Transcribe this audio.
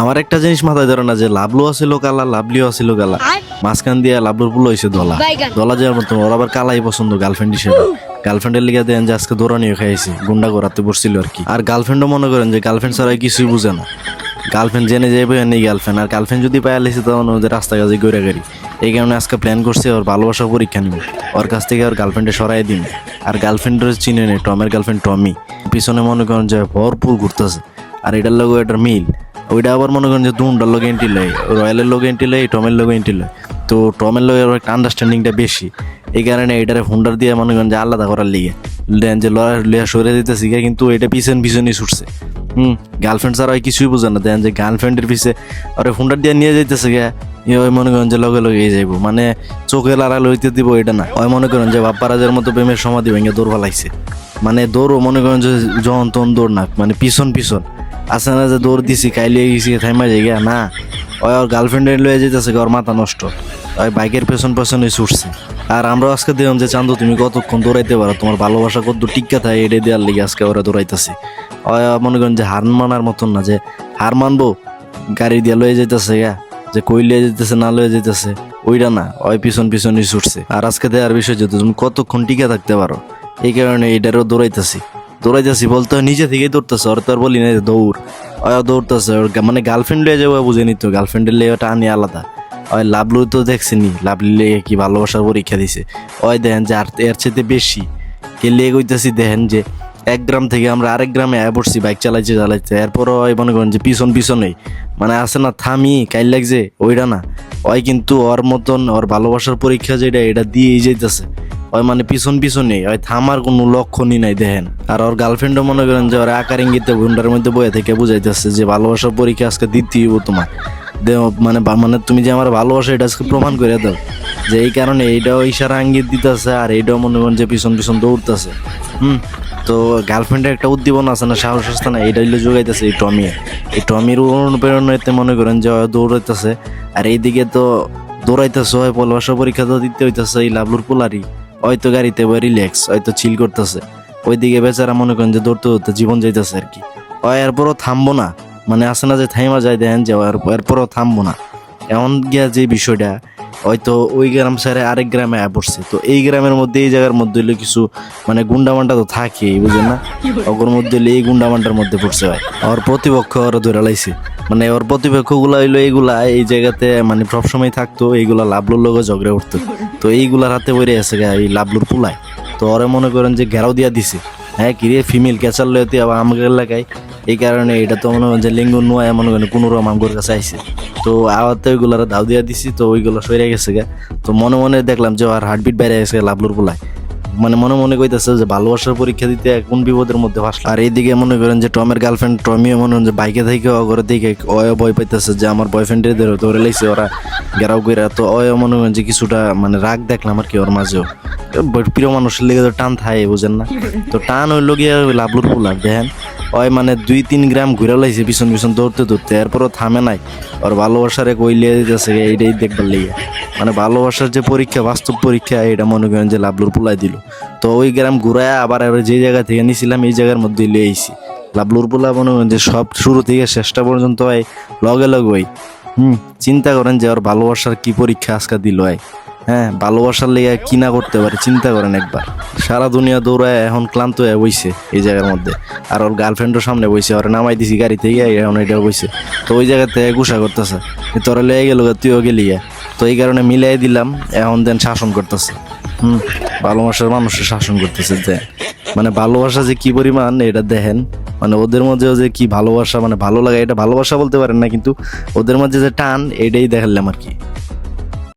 আমার একটা জিনিস মাথায় ধরে না যে লাভলু আছিল কালা লাভলিও আছিল কালা মাঝখান দিয়ে লাভলুর পুলো হয়েছে দলা। দলা যাওয়ার মতো ওর আবার কালাই পছন্দ গার্লফ্রেন্ড হিসেবে। গার্লফ্রেন্ডের লিগে দেন যে আজকে দৌড়ানিও খাইছি গুন্ডা করাতে বসছিল আর কি। আর গার্লফ্রেন্ডও মনে করেন যে গার্লফ্রেন্ড ছাড়া কিছুই বুঝে না। গার্লফ্রেন্ড জেনে যাবে নেই গার্লফ্রেন্ড আর গার্লফ্রেন্ড যদি পায় লিখছে তখন ওদের রাস্তা কাজে গড়ে। গাড়ি এই কারণে আজকে প্ল্যান করছে ওর ভালোবাসা পরীক্ষা নিব। ওর কাছ থেকে ওর গার্লফ্রেন্ডে সরাই দিন আর গার্লফ্রেন্ডের চিনে নেই টমের গার্লফ্রেন্ড টমি। পিছনে মনে করেন যে ভরপুর ঘুরতেছে। আর এটার লোক এটার মিল। ওইটা আবার মনে করেন যে দুটার লোক এন্ট্রি লয়, রয়্যালের লোক এন্ট্রি লয়, টমের লোক এন্ট্রি লয়। তো টমের লোকের একটা আন্ডারস্ট্যান্ডিংটা বেশি। এই কারণে এটারে হুন্ডার দিয়ে মনে করেন যে আলাদা করার লিগে। দেন যে লড়া লিয়া সরে দিতে শিখে কিন্তু এটা পিছন পিছনই ছুটছে। হুম গার্লফ্রেন্ড ছাড়া কিছুই বোঝে না। দেন যে গার্লফ্রেন্ডের পিছে ওরে হুন্ডার দিয়ে নিয়ে যাইতেছে ইয়ে ওই মনে করেন যে লগে লগে যাইব। মানে চোখে লাড়া লইতে দিব এটা না। ওই মনে করেন যে বাপ্পা বাপ্পারাজের মতো প্রেমের সমাধি ভেঙে দৌড় লাগছে মানে দৌড়ও মনে করেন যে যখন তখন দৌড় না মানে পিছন পিছন। আছে না যে দৌড় দিছি কাইলিয়ে গেছি, থাইমা যাই গিয়া না ওই ওর গার্লফ্রেন্ডের লয়ে যেতেছে ওর মাথা নষ্ট। ওই বাইকের পেছন পেছনে ছুটছে। আর আমরা আজকে দেখলাম যে চান্দু, তুমি কতক্ষণ দৌড়াইতে পারো? তোমার ভালোবাসা কত টিক্কা থাকে এটা দেওয়ার লিগে আজকে ওরা দৌড়াইতেছে। ওই মনে করেন যে হার মানার মতন না, যে হার মানবো, গাড়ি দিয়ে লয়ে যেতেছে গা যে কই লয়ে যেতেছে না লয়ে যেতেছে ওইটা না, ওই পিছন পিছনই ছুটছে। আর আজকে দেওয়ার বিষয় যে তুমি কতক্ষণ টিকে থাকতে পারো, এই কারণে এটারও দৌড়াইতেছি। দৌড়াইতেছি বলতে হয় নিজে থেকেই দৌড়তেছে, ওর তো আর বলি না দৌড়। ওই দৌড়তেছে, ওর মানে গার্লফ্রেন্ড লিয়ে যাব বুঝে নিত গার্লফ্রেন্ডের লিয়ে ওটা আনি আলাদা। ওই লাভলু তো দেখছেনি লাভলি লিয়ে কি ভালোবাসার পরীক্ষা দিছে। ওই দেখেন যে আর এর চাইতে বেশি। কে লিয়ে কইতেছি দেখেন যে, এক গ্রাম থেকে আমরা আরেক গ্রামে আয় পড়ছি, বাইক চালাইছে চালাইছে এরপরও ওই মনে করেন যে পিছন পিছনেই। মানে আছে না, থামি, কাইল লাগছে, ওইটা না। ওই কিন্তু ওর মতন, ওর ভালোবাসার পরীক্ষা যেটা, এটা দিয়েই যাইতেছে। ওই মানে পিছন পিছনে ওই থামার কোনো লক্ষণই নাই, দেখেন। আর ওর গার্লফ্রেন্ডও মনে করেন যে ওর আকার ইঙ্গিতে গুন্ডার মধ্যে বয়ে থেকে বুঝাইতেছে যে ভালোবাসার পরীক্ষা আজকে দিতেই হইব তোমার। মানে মানে তুমি যে আমার ভালোবাসা, এটা আজকে প্রমাণ করে দাও। যে এই কারণে এইটাও ইশারা ইঙ্গিত দিতেছে আর এইটাও মনে করেন যে পিছন পিছন দৌড়তেছে। হুম? তো গার্লফ্রেন্ডের একটা উদ্দীপনা আছে না, সাহস আসতে না এটা হইলে যোগাইতেছে এই টমি এই টমির অনুপ্রেরণাতে মনে করেন যে দৌড়াইতেছে। আর এইদিকে তো দৌড়াইতেছে হয় ভালোবাসা পরীক্ষা তো দিতে হইতেছে এই লাভলুর পোলারি হয়তো গাড়িতে বই রিল্যাক্স হয়তো চিল করতেছে। ওইদিকে বেচারা মনে করেন যে দৌড়তে দৌড়তে জীবন যাইতেছে আর কি। ও এরপরও থামবো না। মানে আসে না যে থাইমা যাই দেন যে এরপরও থামবো না। এমন গিয়া যে বিষয়টা হয়তো ওই গ্রাম ছেড়ে আরেক গ্রামে পড়ছে। তো এই গ্রামের মধ্যে, এই জায়গার মধ্যে হইলে কিছু মানে গুন্ডামান্ডা তো থাকেই বুঝেন না? ওর মধ্যে হইলে এই গুন্ডামান্ডার মধ্যে পড়ছে ভাই। ওর প্রতিপক্ষ ওরা ধরে লাইছে। মানে ওর প্রতিপক্ষগুলো হইল এইগুলা, এই জায়গাতে মানে সবসময় থাকতো, এইগুলা লাভলুর লোক ঝগড়ে উঠতো তো এইগুলার হাতে বইরে আছে এই লাভলুর পুলায়। তো ওরা মনে করেন যে ঘেরাও দিয়া দিছে। হ্যাঁ কিরে ফিমেল ক্যাচার লইতে আবার আমাকে এলাকায় এই কারণে এটা তো মনে করেন যে লিঙ্গ নোয়া মনে করেন কোনো রকম আমগোর কাছে আইছে। তো আবার তো ওইগুলার দাও দিয়া দিছি, তো ওইগুলো সরে গেছে গা। তো মনে মনে দেখলাম যে আর হার্টবিট বাইরে গেছে লাভলুর পুলায়। মানে মনে মনে কইতেছে যে ভালোবাসার পরীক্ষা দিতে কোন বিপদের মধ্যে ফাঁসলো আর এইদিকে মনে করেন যে টমের গার্লফ্রেন্ড টমিও মনে হন যে বাইকে থেকে অগরে দিকে অয় ভয় পাইতেছে যে আমার বয়ফ্রেন্ডের ধরে ধরে লাইছে ওরা গেরাও গেরা তো অয় মনে করেন যে কিছুটা মানে রাগ দেখলাম আর কি ওর মাঝেও। প্রিয় মানুষের লেগে তো টান থাকে বুঝেন না? তো টান ওই লাভলুর পুলার দেখেন। ওই মানে দুই তিন গ্রাম ঘুরে লাইছে পিছন পিছন দৌড়তে দৌড়তে, এরপরও থামে নাই। ওর ভালোবাসারে কইলে দিতেছে, এইটাই দেখবার লেগে। মানে ভালোবাসার যে পরীক্ষা, বাস্তব পরীক্ষা এটা মনে করেন যে লাভলুর পোলাই দিল। তো ওই গ্রাম ঘুরায় আবার আবার যে জায়গা থেকে নিয়েছিলাম এই জায়গার মধ্যে লিয়ে আইছি। লাভলুর পোলা মনে করেন যে সব শুরু থেকে শেষটা পর্যন্ত হয় লগে লগে ওই। হুম, চিন্তা করেন যে ওর ভালোবাসার কি পরীক্ষা আজকে দিল হয় হ্যাঁ ভালোবাসার লেগে কি না করতে পারে, চিন্তা করেন একবার। সারা দুনিয়া দৌড়ায় এখন ক্লান্ত হয়ে বইছে এই জায়গার মধ্যে। আর ওর গার্লফ্রেন্ডও সামনে বইছে, ওরা নামাই দিছি গাড়ি থেকে, এখন এটা বইছে। তো ওই জায়গাতে গুসা করতেছে। তোরা লেগে গেল তুইও গেলি। তো এই কারণে মিলাই দিলাম, এখন দেন শাসন করতেছে। হুম, ভালোবাসার মানুষের শাসন করতেছে যে মানে ভালোবাসা যে কি পরিমাণ, এটা দেখেন। মানে ওদের মধ্যেও যে কি ভালোবাসা মানে ভালো লাগা, এটা ভালোবাসা বলতে পারেন না, কিন্তু ওদের মধ্যে যে টান, এটাই দেখালাম আর কি।